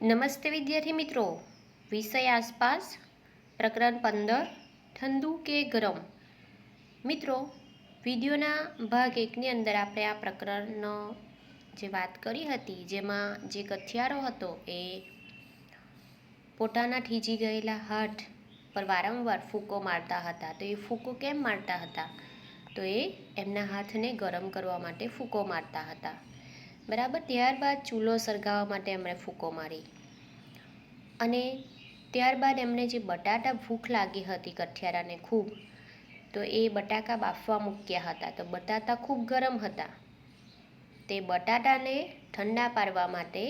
નમસ્તે વિદ્યાર્થી મિત્રો. વિષય આસપાસ, પ્રકરણ પંદર, ઠંડુ કે ગરમ. મિત્રો, વિડીયોના ભાગ એકની અંદર આપણે આ પ્રકરણનો જે વાત કરી હતી, જેમાં જે કથિયારો હતો એ પોતાના થીજી ગયેલા હાથ પર વારંવાર ફૂકો મારતા હતા. તો એ ફૂકો કેમ મારતા હતા? તો એ એમના હાથને ગરમ કરવા માટે ફૂકો મારતા હતા. બરાબર, ત્યારબાદ ચૂલો સળગાવવા માટે એમણે ફૂંકો મારી. અને ત્યારબાદ એમણે જે બટાટા ભૂખ લાગી હતી કઠિયારાને ખૂબ, તો એ બટાકા બાફવા મૂક્યા હતા. તો બટાટા ખૂબ ગરમ હતા. તે બટાટાને ઠંડા પાડવા માટે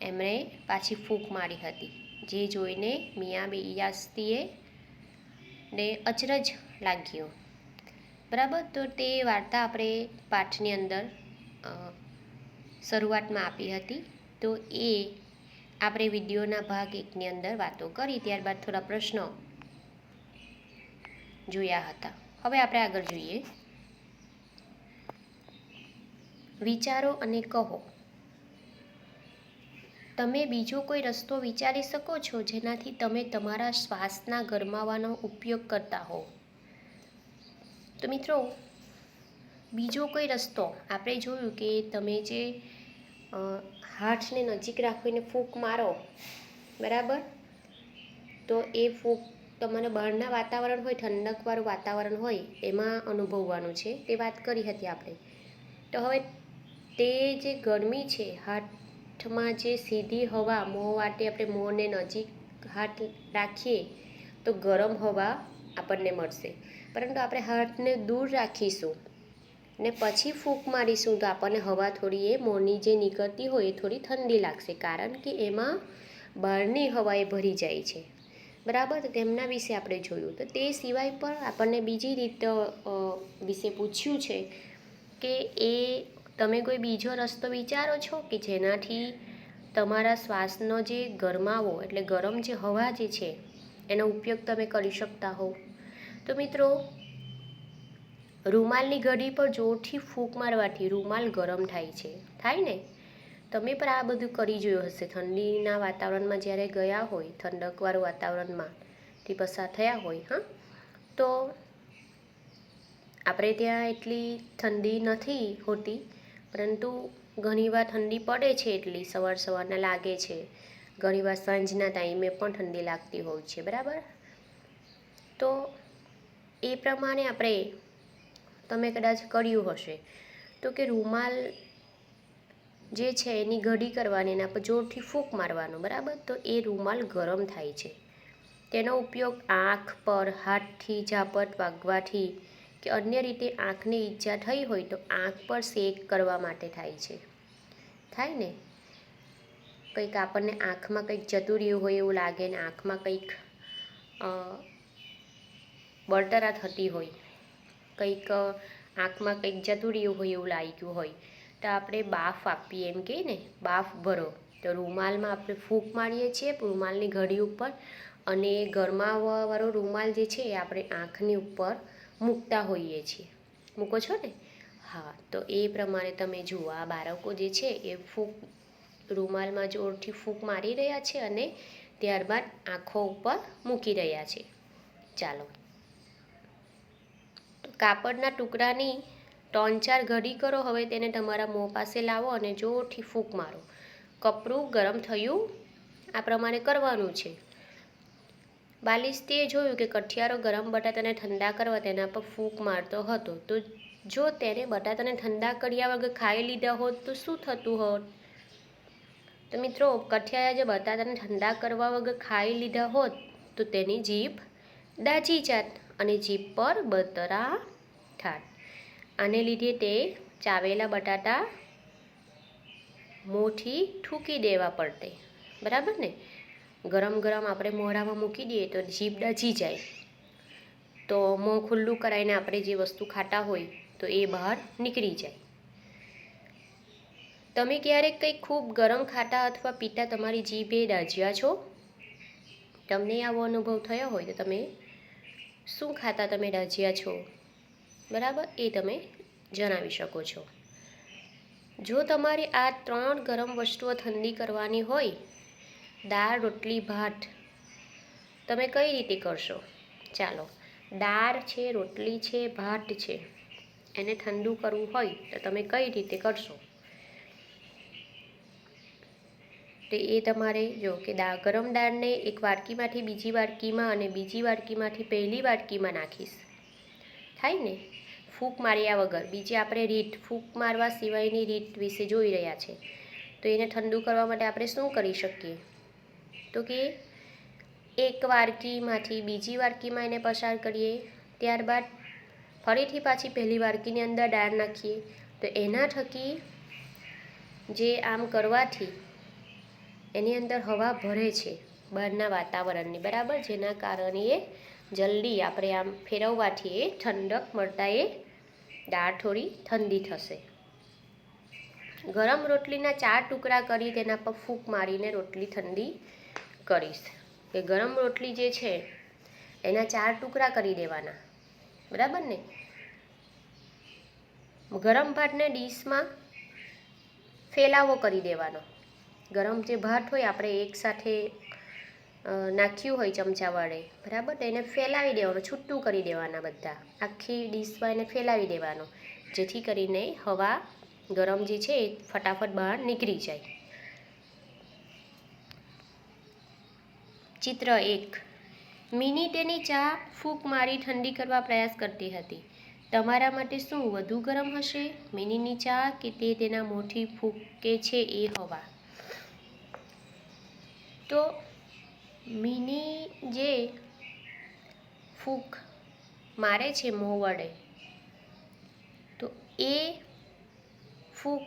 એમણે પાછી ફૂંક મારી હતી, જે જોઈને મિયા બિયાસ્તીએ ને અચરજ લાગ્યો. બરાબર? તો તે વાર્તા આપણે પાઠની અંદર શરૂઆતમાં આપી હતી. તો એ આપણે વિડીયોના ભાગ એકની અંદર વાતો કરી, ત્યારબાદ થોડા પ્રશ્નો જોયા હતા. હવે આપણે આગળ જોઈએ. વિચારો અને કહો. તમે બીજો કોઈ રસ્તો વિચારી શકો છો જેનાથી તમે તમારા શ્વાસના ગરમાવાનો ઉપયોગ કરતા હો તો મિત્રો બીજો કોઈ રસ્તો? આપણે જોયું કે તમે જે હાથને નજીક રાખીને ફૂંક મારો, બરાબર? તો એ ફૂંક તમારે બહારના વાતાવરણ હોય, ઠંડકવાળું વાતાવરણ હોય, એમાં અનુભવવાનું છે. તે વાત કરી હતી આપણે. તો હવે તે જે ગરમી છે, હાથમાં જે સીધી હવા, મોં વાટે આપણે મોંને નજીક હાથ રાખીએ, તો ગરમ હવા આપણને મળશે. પરંતુ આપણે હાથને દૂર રાખીશું. ને પછી ફૂંક મારીશું તો આપણને હવા થોડી એ મોંની જે નીકળતી હોય એ થોડી ઠંડી લાગશે કારણ કે એમાં બહારની હવા એ ભરી જાય છે. બરાબર? તેમના વિશે આપણે જોયું. તો તે સિવાય પણ આપણને બીજી રીત વિશે પૂછ્યું છે કે એ તમે કોઈ બીજો રસ્તો વિચારો છો કે જેનાથી તમારા શ્વાસનો જે ગરમાવો એટલે ગરમ જે હવા જે છે એનો ઉપયોગ તમે કરી શકતા હો તો મિત્રો રૂમાલની ઘડી પર જોરથી ફૂંક મારવાથી રૂમાલ ગરમ થાય છે. થાય ને? તમે પણ આ બધું કરી જોયું હશે. ઠંડીના વાતાવરણમાં જ્યારે ગયા હોય, ઠંડકવાળું વાતાવરણમાં, તે પસાર થયા હોય, હા? તો આપણે ત્યાં એટલી ઠંડી નથી હોતી, પરંતુ ઘણીવાર ઠંડી પડે છે એટલી, સવાર સવારના લાગે છે. ઘણીવાર સાંજના ટાઈમે પણ ઠંડી લાગતી હોય છે, બરાબર? તો એ પ્રમાણે આપણે તમે કદાચ કર્યું હશે. તો કે રૂમાલ જે છે એની ઘડી કરવાની એના પર જોરથી ફૂંક મારવાનું, બરાબર? તો એ રૂમાલ ગરમ થાય છે. તેનો ઉપયોગ આંખ પર, હાથથી, ઝાપટ વાગવાથી કે અન્ય રીતે આંખને ઈજા થઈ હોય તો આંખ પર શેક કરવા માટે થાય છે. થાય ને? કંઈક આપણને આંખમાં કંઈક જતું રહ્યું હોય એવું લાગે ને આંખમાં કંઈક બળતરા થતી હોય. કંઈક આંખમાં કંઈક જતું રહ્યું હોય એવું લાગ્યું હોય. તો આપણે બાફ આપીએ એમ કહીએ ને, બાફ ભરો. તો રૂમાલમાં આપણે ફૂંક મારીએ છીએ રૂમાલની ઘડી ઉપર અને ગરમાવાવાળો રૂમાલ જે છે એ આપણે આંખની ઉપર મૂકતા હોઈએ છીએ. મૂકો છો ને? હા, તો એ પ્રમાણે તમે જુઓ, આ બાળકો જે છે એ ફૂંક, રૂમાલમાં જોરથી ફૂંક મારી રહ્યા છે અને ત્યારબાદ આંખો ઉપર મૂકી રહ્યા છે. ચાલો. કાપડના ટુકડાની ત્રણ ચાર ઘડી કરો, હવે તેને તમારા મોં પાસે લાવો અને જોરથી ફૂંક મારો. કપડું ગરમ થયું. આ પ્રમાણે કરવાનું છે. બાલિસ્તીએ જોયું કે કઠિયારો ગરમ બટાટાને ઠંડા કરવા તેના પર ફૂંક મારતો હતો. તો જો તેને બટાટાને ઠંડા કર્યા વગર ખાઈ લીધા હોત તો શું થતું હોત? તો મિત્રો, કઠિયાએ જે બટાટાને ઠંડા કરવા વગર ખાઈ લીધા હોત તો તેની જીભ દાજી જાત. અને જીભ પર બતરા થાત આને લીધે તે ચાવેલા બટાટા મોંથી ઠૂકી દેવા પડતે. બરાબર ને? ગરમ ગરમ આપણે મોઢામાં મૂકી દઈએ તો જીભ દાજી જાય. તો મોં ખુલ્લું કરાવીને આપણે જે વસ્તુ ખાતા હોય તો એ બહાર નીકળી જાય. તમે ક્યારેક કંઈક ખૂબ ગરમ ખાતા અથવા પીતા તમારી જીભે દાજ્યા છો? તમને આવો અનુભવ થયો હોય તો તમે શું ખાતા તમે દાજ્યા છો? બરાબર? એ તમે જણાવી શકો છો. જો તમારે આ ત્રણ ગરમ વસ્તુઓ ઠંડી કરવાની હોય, દાળ, રોટલી, ભાત, તમે કઈ રીતે કરશો? ચાલો. દાળ છે, રોટલી છે, ભાત છે, એને ઠંડુ કરવું હોય તો તમે કઈ રીતે કરશો? તો એ તમારે જો કે દા ગરમ દાળને એક વાડકીમાંથી બીજી વાડકીમાં અને બીજી વાડકીમાંથી પહેલી વાડકીમાં નાખીશ. થાય ને? ફૂંક માર્યા વગર. બીજી આપણે રીત ફૂંક મારવા સિવાયની રીત વિશે જોઈ રહ્યા છે. તો એને ઠંડુ કરવા માટે આપણે શું કરી શકીએ? તો કે એક વાડકીમાંથી બીજી વાડકીમાં એને પસાર કરીએ. ત્યારબાદ ફરીથી પાછી પહેલી વાડકીની અંદર દાળ નાખીએ. તો એના થકી જે આમ કરવાથી એની અંદર હવા ભરે છે બહારના વાતાવરણની, બરાબર? જેના કારણે એ જલ્દી આપણે આમ ફેરવવાથી એ ઠંડક મળતા એ દાળ થોડી ઠંડી થશે. ગરમ રોટલીના ચાર ટુકડા કરી તેના પર ફૂંક મારીને રોટલી ઠંડી કરીશ. એ ગરમ રોટલી જે છે, એના ચાર ટુકડા કરી દેવાના. બરાબર ને? ગરમ ભાતને ડીશમાં ફેલાવો કરી દેવાનો. ગરમ જે ભાત હોય આપણે એકસાથે નાખ્યું હોય ચમચા વડે બરાબર? તો એને ફેલાવી દેવાનું, છૂટું કરી દેવાના બધા. આખી ડીશમાં એને ફેલાવી દેવાનું, જેથી કરીને હવા ગરમ જે છે એ ફટાફટ બહાર નીકળી જાય. ચિત્ર એક. મિની તેની ચા ફૂંક મારી ઠંડી કરવા પ્રયાસ કરતી હતી. તમારા માટે શું વધુ ગરમ હશે? મિનીની ચા કે તે તેના મોઠી ફૂંકે છે એ હવા? તો મિની જે ફૂંક મારે છે મોં વડે, તો એ ફૂંક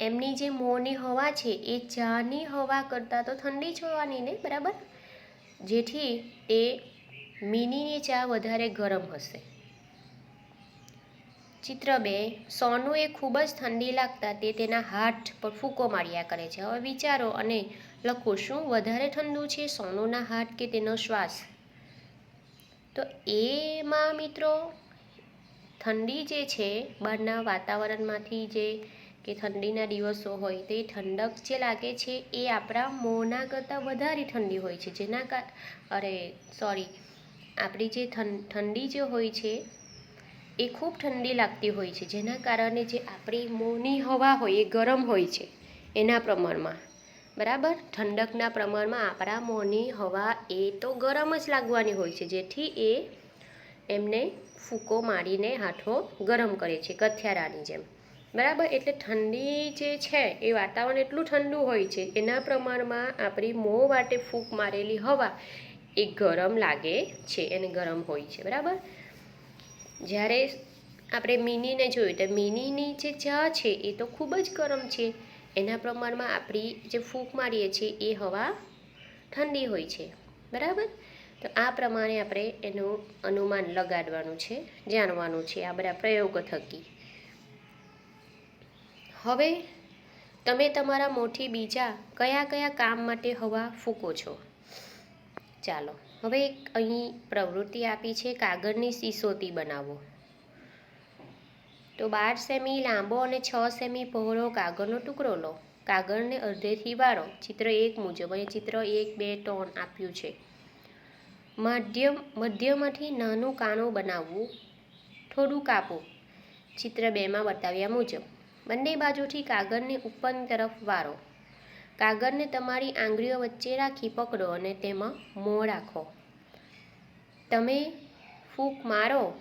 એમની જે મોંની હવા છે, એ ચાની હવા કરતાં તો ઠંડી જ હોવાની ને, બરાબર? જેથી એ મિનીની ચા વધારે ગરમ હશે. ચિત્ર બે, સોનું એ ખૂબ જ ઠંડી લાગતા તે તેના હાથ પર ફૂંકો માર્યા કરે છે. હવે વિચારો અને લખો, શું વધારે ઠંડુ છે, સોનુના હાથ કે તેનો શ્વાસ? તો એમાં મિત્રો, ઠંડી જે છે, બહારના વાતાવરણમાંથી જે કે ઠંડીના દિવસો હોય, તે ઠંડક જે લાગે છે, એ આપણા મોંના કરતાં વધારે ઠંડી હોય છે. જેના કા, અરે સોરી આપણી જે ઠંડી જે હોય છે, એ ખૂબ ઠંડી લાગતી હોય છે. જેના કારણે જે આપણી મોંની હવા હોય, એ ગરમ હોય છે, એના પ્રમાણમાં. બરાબર? ઠંડકના પ્રમાણમાં આપણા મોંની હવા એ તો ગરમ જ લાગવાની હોય છે, જેથી એ એમને ફૂકો મારીને હાથો ગરમ કરે છે, કથિયારાની જેમ. બરાબર? એટલે ઠંડી જે છે, એ વાતાવરણ એટલું ઠંડુ હોય છે, એના પ્રમાણમાં આપણી મોં વાટે ફૂંક મારેલી હવા એ ગરમ લાગે છે એને ગરમ હોય છે, બરાબર? જ્યારે આપણે મિનીને જોયું, તો મિનીની જે ચા છે, એ તો ખૂબ જ ગરમ છે. એના પ્રમાણમાં આપણી જે ફૂંક મારીએ છીએ એ હવા ઠંડી હોય છે. બરાબર? તો આ પ્રમાણે આપણે એનું અનુમાન લગાડવાનું છે, જાણવાનું છે આ બધા પ્રયોગો થકી. હવે તમે તમારા મોઠી બીજા કયા કયા કામ માટે હવા ફૂંકો છો? ચાલો, હવે એક અહીં પ્રવૃત્તિ આપી છે, કાગળની સિસોટી બનાવો તો બાર સેમી લાંબો અને છ સેમી પહોળો કાગળનો ટુકડો લો. કાગળને અડધેથી વાળો ચિત્ર એક મુજબ અહીં ચિત્ર એક બે ત્રણ આપ્યું છે. મધ્યમ, મધ્યમાંથી નાનું કાણું બનાવવું. થોડું કાપો ચિત્ર બેમાં બતાવ્યા મુજબ. બંને બાજુથી કાગળને ઉપરની તરફ વાળો કાગળને તમારી આંગળીઓ વચ્ચે રાખી પકડો અને તેમાં મોં રાખો. તમે ફૂંક મારો.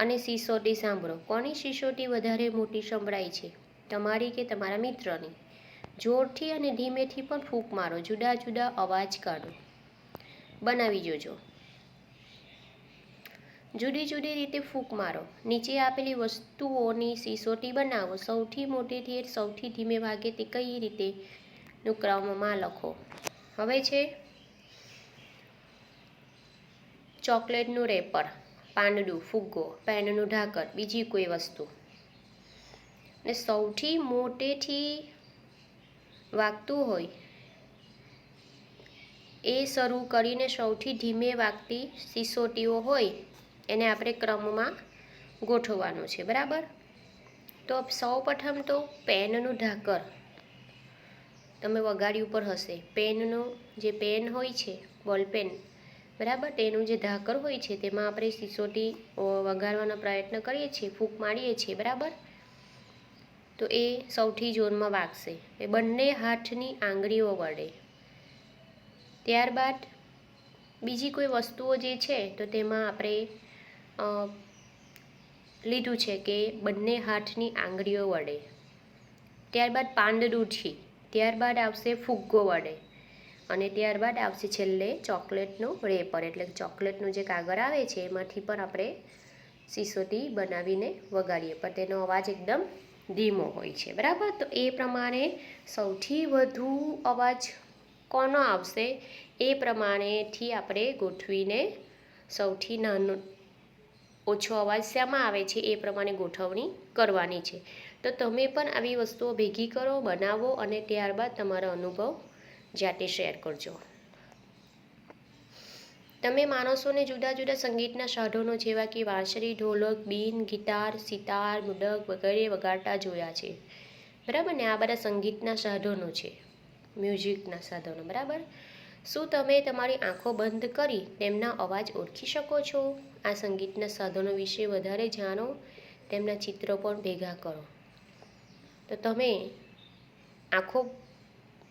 અને સિસોટી સાંભળો. કોની સિસોટી વધારે મોટી સંભળાય છે? તમારી કે તમારા મિત્રની? જોરથી અને ધીમેથી પણ ફૂંક મારો. જુદા જુદા અવાજ કાઢો. બનાવી જોજો. જુદી જુદી રીતે ફૂંક મારો. નીચે આપેલી વસ્તુઓની સિસોટી બનાવો. સૌથી મોટેથી સૌથી ધીમે વાગે તે કઈ રીતે ક્રમમાં લખો? હવે છે? ચોકલેટનું રેપર. પાંદડું ફુગ્ગો, પેનનું ઢાંકણ, બીજી કોઈ વસ્તુ. ને સૌથી મોટેથી વાગતું હોય એ શરૂ કરીને સૌથી ધીમે વાગતી સિસોટીઓ હોય એને આપણે ક્રમમાં ગોઠવવાનું છે, બરાબર? તો સૌ પ્રથમ તો પેનનું ઢાંકર તમે વગાડી ઉપર હશે. પેનનું જે પેન હોય છે બોલ પેન બરાબર? તેનું જે ધાકર હોય છે, તેમાં આપણે સિસોટી વઘારવાનો પ્રયત્ન કરીએ છીએ, ફૂંક મારીએ છીએ, બરાબર? તો એ સૌથી જોરમાં વાગશે. એ બંને હાથની આંગળીઓ વડે. ત્યારબાદ બીજી કોઈ વસ્તુઓ જે છે, તો તેમાં આપણે લીધું છે કે બંને હાથની આંગળીઓ વડે. ત્યારબાદ પાંદડુંથી ત્યારબાદ આવશે ફુગ્ગો વડે. અને ત્યારબાદ આવશે છેલ્લે ચોકલેટનો રેપર. એટલે ચોકલેટનું જે કાગળ આવે છે, એમાંથી પણ આપણે સીસોથી બનાવીને વગાડીએ. પણ તેનો અવાજ એકદમ ધીમો હોય છે. બરાબર? તો એ પ્રમાણે સૌથી વધુ અવાજ કોનો આવશે? એ પ્રમાણેથી આપણે ગોઠવીને સૌથી નાનો ઓછો અવાજ શામાં આવે છે? એ પ્રમાણે ગોઠવણી કરવાની છે. તો તમે પણ આવી વસ્તુઓ ભેગી કરો, બનાવો અને ત્યારબાદ તમારો અનુભવ જાતે શેર કરજો. તમે માણસોને જુદા જુદા સંગીતના સાધનો જેવા કે વાંસળી, ઢોલક, બીન, ગિટાર, સિતાર મુડક વગેરે વગાડતા જોયા છે. બરાબર ને? આ બધા સંગીતના સાધનો છે. મ્યુઝિકના સાધનો, બરાબર? શું તમે તમારી આંખો બંધ કરી તેમના અવાજ ઓળખી શકો છો? આ સંગીતના સાધનો વિશે વધારે જાણો, તેમના ચિત્રો પણ ભેગા કરો. તો તમે આંખો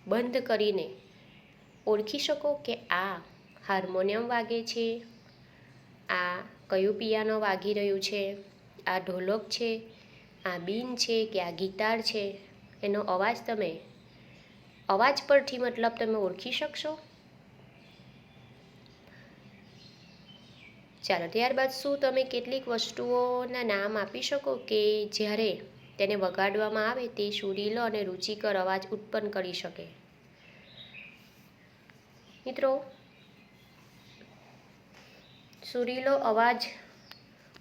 બંધ કરીને ઓળખી શકો કે આ હાર્મોનિયમ વાગે છે, આ કયું પિયાનો વાગી રહ્યું છે, આ ઢોલક છે, આ બીન છે કે આ ગિટાર છે, એનો અવાજ તમે, અવાજ પરથી મતલબ તમે ઓળખી શકશો? ચાલો, ત્યારબાદ શું તમે કેટલીક વસ્તુઓના નામ આપી શકો કે જ્યારે તેને વગાડવામાં આવે તે સુરીલો અને રુચિકર અવાજ ઉત્પન્ન કરી શકે? મિત્રો, સુરીલો અવાજ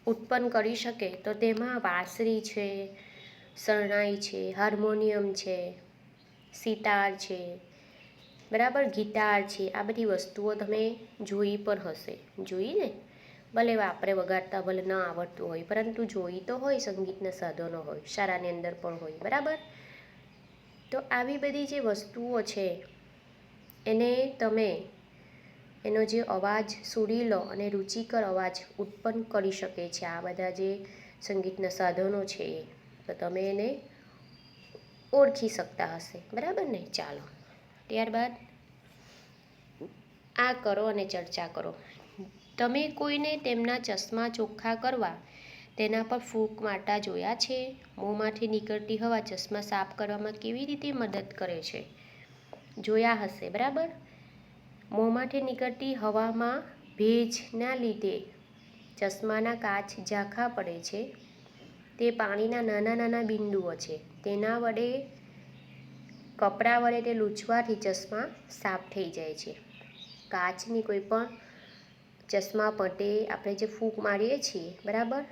ઉત્પન્ન કરી શકે તો તેમાં વાંસળી છે, શરણાઈ છે, હાર્મોનિયમ છે, સિતાર છે, બરાબર ગિટાર છે, આ બધી વસ્તુઓ તમે જોઈ પણ હશે. જોઈ ને? ભલે આપણે વગાડતા ભલે ન આવડતું હોય, પરંતુ જોઈ તો હોય, સંગીતના સાધનો હોય, શાળાની અંદર પણ હોય, બરાબર? તો આવી બધી જે વસ્તુઓ છે એને તમે એનો જે અવાજ સુરીલો અને રુચિકર અવાજ ઉત્પન્ન કરી શકે છે. આ બધા જે સંગીતના સાધનો છે એ. તો તમે એને ઓળખી શકતા હશે. બરાબર ને? ચાલો. ત્યારબાદ આ કરો અને ચર્ચા કરો. તમે કોઈને તેમના ચશ્મા ચોખ્ખા કરવા, તેના પર ફૂંક માટા જોયા છે? મોંમાંથી નીકળતી હવા ચશ્મા સાફ કરવામાં કેવી રીતે મદદ કરે છે? જોયા હશે, બરાબર? મોંમાંથી નીકળતી હવામાં ભેજના લીધે ચશ્માના કાચ ઝાંખા પડે છે. તે પાણીના નાના નાના બિંદુઓ છે. તેના વડે, કપડાં વડે તે લૂછવાથી ચશ્મા સાફ થઈ જાય છે. કાચની કોઈ પણ ચશ્મા પટે, આપણે જે ફૂંક મારીએ છીએ, બરાબર?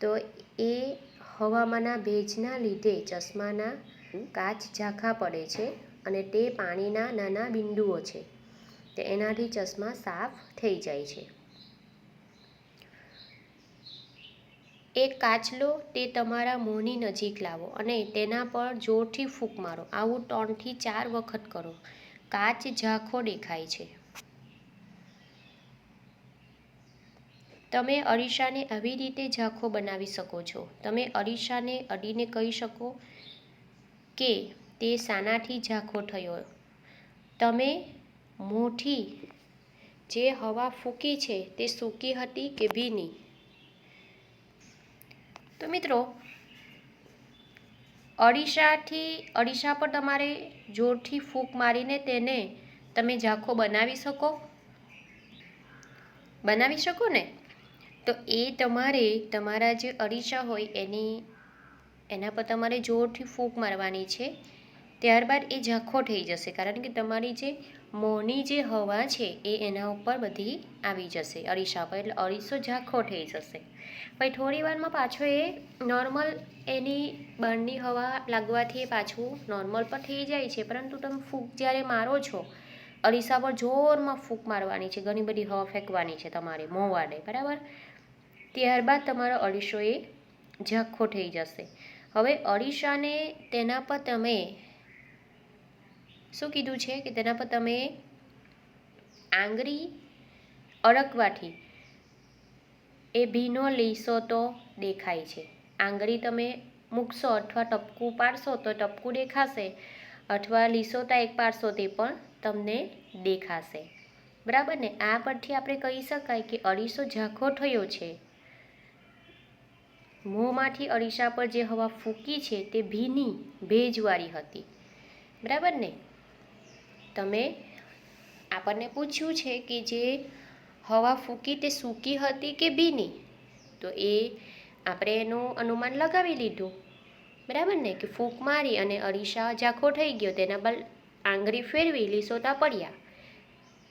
તો એ હવામાંના ભેજના લીધે ચશ્માના કાચ ઝાંખા પડે છે. અને તે પાણીના નાના બિંદુઓ છે તે એનાથી ચશ્મા સાફ થઈ જાય છે. એક કાચ લો તે તમારા મોંની નજીક લાવો અને તેના પર જોરથી ફૂંક મારો. આવું ત્રણથી ચાર વખત કરો. કાચ ઝાંખો દેખાય છે. તમે અરીસાને આવી રીતે ઝાંખો બનાવી શકો છો. તમે અરીસાને અડીને કહી શકો કે તે શાનાથી ઝાંખો થયો. તમે મોંથી જે હવા ફૂંકી છે તે સૂકી હતી કે ભીની? તો મિત્રો અરીસાથી અરીસા પર તમારે જોરથી ફૂંક મારીને તેને તમે ઝાંખો બનાવી શકો. બનાવી શકો ને? તો એ તમારે, તમારા જે અરીસા હોય એની, એના પર તમારે જોરથી ફૂંક મારવાની છે. ત્યારબાદ એ ઝાંખો થઈ જશે, કારણ કે તમારી જે મોંની જે હવા છે એ એના ઉપર બધી આવી જશે, અરીસા પર, એટલે અરીસો ઝાંખો થઈ જશે. પછી થોડી વારમાં પાછો એ નોર્મલ એની બહારની હવા લાગવાથી પાછું નોર્મલ પર થઈ જાય છે, પરંતુ તમે ફૂંક જ્યારે મારો છો, અરીસા પર જોરમાં ફૂંક મારવાની છે, ઘણી બધી હવા ફેંકવાની છે તમારે મોંવાડે બરાબર? ત્યારબાદ તમારો અરીસો એ ઝાંખો થઈ જશે. હવે અરીસાને તેના પર તમે શું કીધું છે કે તેના પર તમે આંગળી અડકવાથી એ ભીનો લીસો તો દેખાય છે. આંગળી તમે મૂકશો અથવા ટપકું પાડશો તો ટપકું દેખાશે અથવા લીસોતા એક પાડશો તે પણ તમને દેખાશે. બરાબર ને? આ પરથી આપણે કહી શકાય કે અરીસો ઝાંખો થયો છે. મોંમાંથી અરીસા પર જે હવા ફૂંકી છે તે ભીની ભેજવાળી હતી. બરાબર ને? તમે આપણને પૂછ્યું છે કે જે હવા ફૂંકી તે સૂકી હતી કે ભીની? તો એ આપણે એનું અનુમાન લગાવી લીધું. બરાબર ને? કે ફૂંક મારી અને અરીસા ઝાંખો થઈ ગયો. તેના પર આંગળી ફેરવી લીસોટા પડ્યા.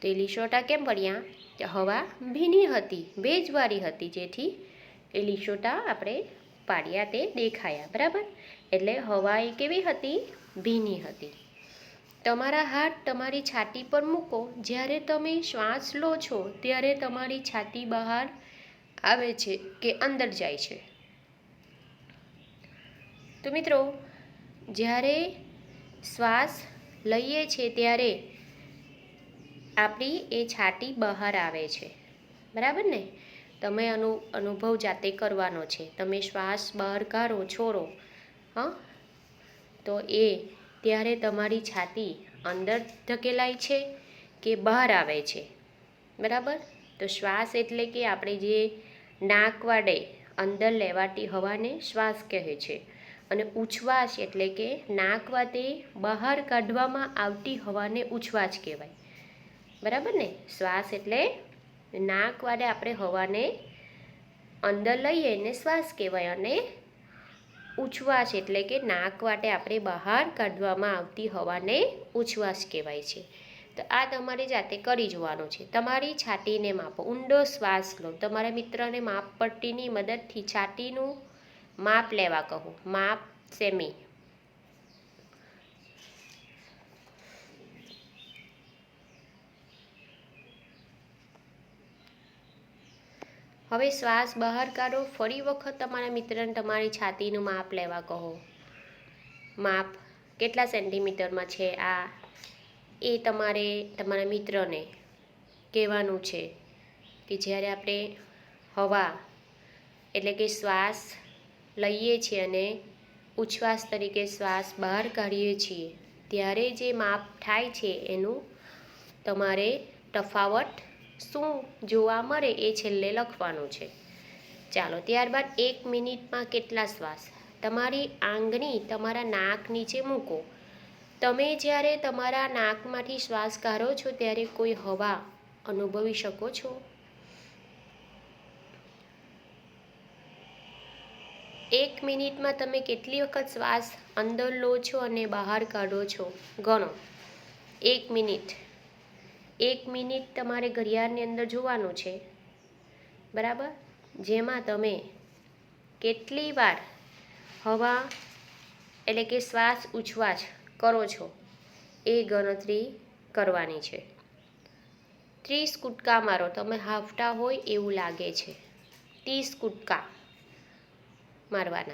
તો એ લીસોટા કેમ પડ્યા? કે હવા ભીની હતી, ભેજવાળી હતી. જેથી એ લીસોટા આપણે પાડ્યા તે દેખાયા. બરાબર? એટલે હવા એ કેવી હતી? ભીની હતી. તમારા હાથ તમારી છાતી પર મૂકો. જ્યારે તમે શ્વાસ લો છો, ત્યારે તમારી છાતી બહાર આવે છે કે અંદર જાય છે. તો મિત્રો, જ્યારે શ્વાસ લઈએ છીએ, ત્યારે આપણી એ છાતી બહાર આવે છે. બરાબર ને? તમે અનુ, અનુભવ જાતે કરવાનો છે. તમે શ્વાસ બહાર કાઢો, છોડો. હં? તો એ ત્યારે તમારી છાતી અંદર ધકેલાય છે કે બહાર આવે છે? બરાબર? તો શ્વાસ એટલે કે આપણે જે નાક વાડે અંદર લેવાતી હવાને શ્વાસ કહે છે. અને ઉછવાસ એટલે કે નાક વાતે બહાર કાઢવામાં આવતી હવાને ઉછવાસ કહેવાય. બરાબર ને? શ્વાસ એટલે નાક વાડે આપણે હવાને અંદર લઈએ ને શ્વાસ કહેવાય અને ઉચ્છ્વાસ એટલે કે નાક વાટે આપણે બહાર કાઢવામાં આવતી હવાને ઉછવાસ કહેવાય છે. તો આ તમારે જાતે કરી જોવાનું છે. તમારી છાતીને માપો. ઊંડો શ્વાસ લો. તમારા મિત્રને માપ પટ્ટીની મદદથી છાતીનું માપ લેવા કહો. માપ સેમી. હવે શ્વાસ બહાર કાઢો. ફરી વખત તમારા મિત્રને તમારી છાતીનું માપ લેવા કહો. માપ કેટલા સેન્ટીમીટરમાં છે? આ એ તમારે તમારા મિત્રને કહેવાનું છે કે જ્યારે આપણે હવા એટલે કે શ્વાસ લઈએ છીએ અને ઉચ્છ્વાસ તરીકે શ્વાસ બહાર કાઢીએ છીએ, ત્યારે જે માપ થાય છે એનું તમારે તફાવત શું જોવા મળે એ છેલ્લે લખવાનું છે. ચાલો ત્યારબાદ એક મિનિટમાં કેટલા શ્વાસ? તમારી આંગળી તમારા નાક નીચે મૂકો. તમે જ્યારે તમારા નાકમાંથી શ્વાસ કાઢો છો ત્યારે કોઈ હવા અનુભવી શકો છો? એક મિનિટમાં તમે કેટલી વખત શ્વાસ અંદર લો છો અને બહાર કાઢો છો? ગણો. એક મિનિટ. એક મિનિટ તમારે ઘડિયાળની અંદર જોવાનું છે. બરાબર? જેમાં તમે કેટલી વાર હવા એટલે કે શ્વાસ ઉછવાસ કરો છો એ ગણતરી કરવાની છે. ત્રીસ કૂદકા મારો, તમે હાફતા હોય એવું લાગે છે. ત્રીસ કૂદકા મારવાના.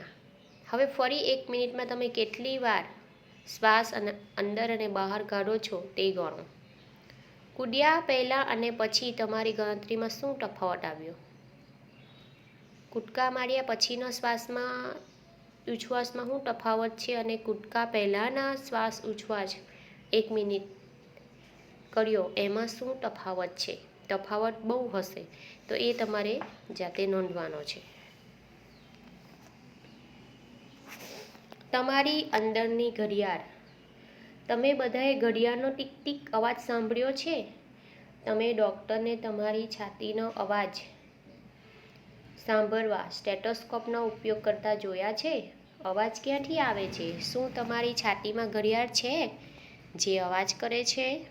હવે ફરી એક મિનિટમાં તમે કેટલી વાર શ્વાસ અને અંદર અને બહાર કાઢો છો તે ગણો. કૂદ્યા પહેલાં અને પછી તમારી ગણતરીમાં શું તફાવત આવ્યો? કૂદકા માર્યા પછીનો શ્વાસમાં, ઉચ્છ્વાસમાં શું તફાવત છે અને કૂદકા પહેલાંના શ્વાસ, ઉચ્છ્વાસ? એક મિનિટ. કર્યો. એમાં શું તફાવત છે? તફાવત બહુ હશે. તો એ તમારે જાતે નોંધવાનો છે. તમારી અંદરની ઘડિયાળ. તમે બધાએ ઘડિયાળનો ટીક ટીક અવાજ સાંભળ્યો છે? તમે ડૉક્ટરને તમારી છાતીનો અવાજ સાંભળવા સ્ટેટોસ્કોપનો ઉપયોગ કરતા જોયા છે? અવાજ ક્યાંથી આવે છે? શું તમારી છાતીમાં ઘડિયાળ છે, જે અવાજ કરે છે?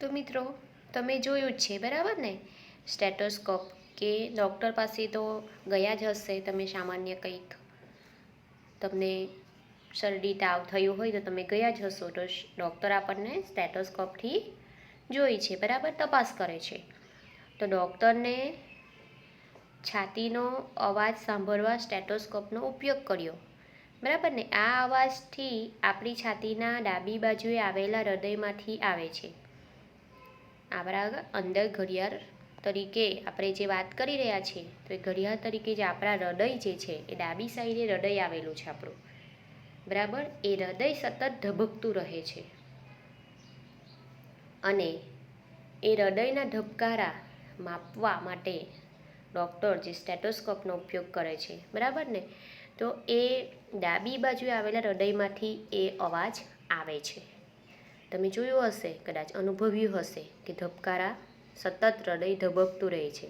તો મિત્રો, તમે જોયું જ છે, બરાબર ને? સ્ટેટોસ્કોપ કે ડૉક્ટર પાસે તો ગયા જ હશે, તમે સામાન્ય કંઈક તમને શરદી, તાવ થયું હોય તો તમે ગયા જ હશો. તો ડૉક્ટર આપણને સ્ટેટોસ્કોપથી જોઈ છે, બરાબર? તપાસ કરે છે. તો ડૉક્ટરને છાતીનો અવાજ સાંભળવા સ્ટેટોસ્કોપનો ઉપયોગ કર્યો. બરાબર ને? આ અવાજથી આપણી છાતીના ડાબી બાજુએ આવેલા હૃદયમાંથી આવે છે. આપણા અંદર ઘડિયાળ તરીકે આપણે જે વાત કરી રહ્યા છીએ, તો એ ઘડિયાળ તરીકે જે આપણા હૃદય જે છે, એ ડાબી સાઈડે હૃદય આવેલું છે આપણું. બરાબર? એ હૃદય સતત ધબકતું રહે છે. અને એ હૃદયના ધબકારા માપવા માટે ડૉક્ટર જે સ્ટેટોસ્કોપનો ઉપયોગ કરે છે, બરાબર ને? તો એ ડાબી બાજુએ આવેલા હૃદયમાંથી એ અવાજ આવે છે. તમે જોયું હશે, કદાચ અનુભવ્યું હશે, કે ધબકારા સતત હૃદય ધબકતું રહે છે.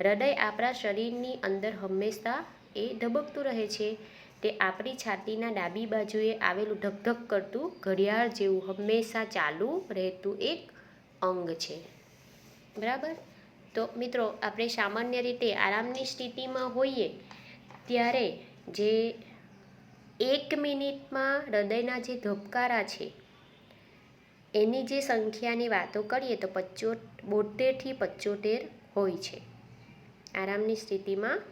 હૃદય આપણા શરીરની અંદર હંમેશા એ ધબકતું રહે છે. તે આપણી છાતીના ડાબી બાજુએ આવેલું ધકધક કરતું ઘડિયાળ જેવું હંમેશા ચાલુ રહેતું એક અંગ છે. બરાબર? તો મિત્રો, આપણે સામાન્ય રીતે આરામની સ્થિતિમાં હોઈએ ત્યારે જે એક મિનિટમાં હૃદયના જે ધબકારા છે, એની જે સંખ્યાની વાતો કરીએ તો પચો બોતેરથી પચોતેર હોય છે. આરામની સ્થિતિમાં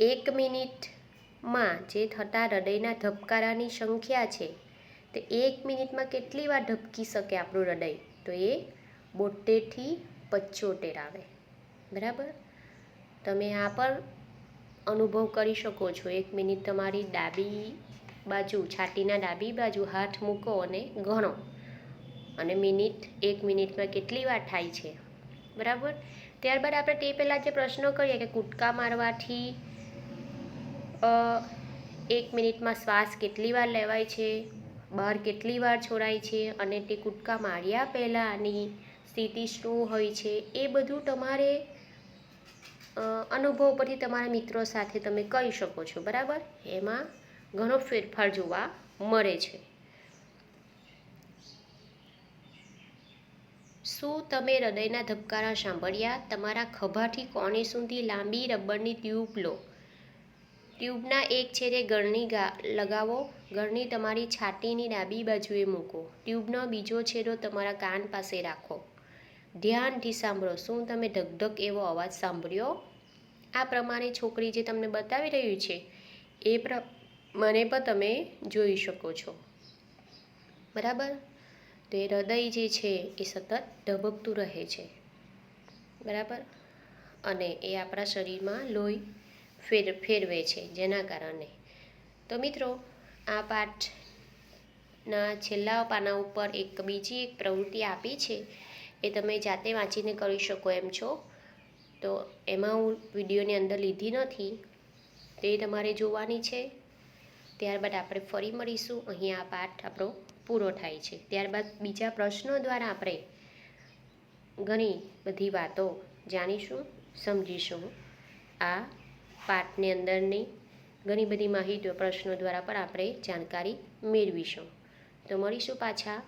એક મિનિટમાં જે થતા હૃદયના ધબકારાની સંખ્યા છે, તે એક મિનિટમાં કેટલી વાર ધબકી શકે આપણું હૃદય? તો એ બોતેરથી પચોતેર આવે. બરાબર? તમે આ પણ અનુભવ કરી શકો છો. એક મિનિટ તમારી ડાબી બાજુ, છાતીના ડાબી બાજુ હાથ મૂકો અને ગણો. અને મિનિટ, એક મિનિટમાં કેટલી વાર થાય છે? બરાબર? ત્યારબાદ આપણે તે પહેલાં જે પ્રશ્નો કરીએ કે કૂદકા મારવાથી એક મિનિટમાં શ્વાસ કેટલી વાર લેવાય છે? બહાર કેટલી વાર છોડાય છે? અને તે કૂદકા માર્યા પહેલાંની સ્થિતિ શું હોય છે? એ બધું તમારે અનુભવ પરથી તમારા મિત્રો સાથે તમે કહી શકો છો, બરાબર? એમાં ઘણો ફેરફાર જોવા મળે છે. શું તમે હૃદયના ધબકારા સાંભળ્યા? તમારા ખભાથી કોને સુધી લાંબી રબરની ટ્યુબ લો? ટ્યુબના એક છેડે ગળણી લગાવો. ગળણી તમારી છાતીની ડાબી બાજુએ મૂકો. ટ્યુબનો બીજો છેડો તમારા કાન પાસે રાખો. ધ્યાનથી સાંભળો. શું તમે ધકધક એવો અવાજ સાંભળ્યો? આ પ્રમાણે છોકરી જે તમને બતાવી રહ્યું છે, એ પ્રમાણે પણ તમે જોઈ શકો છો. બરાબર? તો એ હૃદય જે છે, એ સતત ધબકતું રહે છે. બરાબર? અને એ આપણા શરીરમાં લોહી ફેર, ફેરવે છે જેના કારણે. તો મિત્રો, આ પાઠના છેલ્લા પાના ઉપર એક બીજી એક પ્રવૃત્તિ આપી છે એ તમે જાતે વાંચીને કરી શકો એમ છો. તો એમાં હું વિડીયોની અંદર લીધી નથી. તે તમારે જોવાની છે. ત્યારબાદ આપણે ફરી મળીશું. અહીં આ પાઠ આપણો પૂરો થાય છે. ત્યારબાદ બીજા પ્રશ્નો દ્વારા આપણે ઘણી બધી વાતો જાણીશું, સમજીશું આ પાઠની અંદરની ઘણી બધી માહિતીઓ પ્રશ્નો દ્વારા પણ આપણે જાણકારી મેળવીશું. તો મળીશું પાછા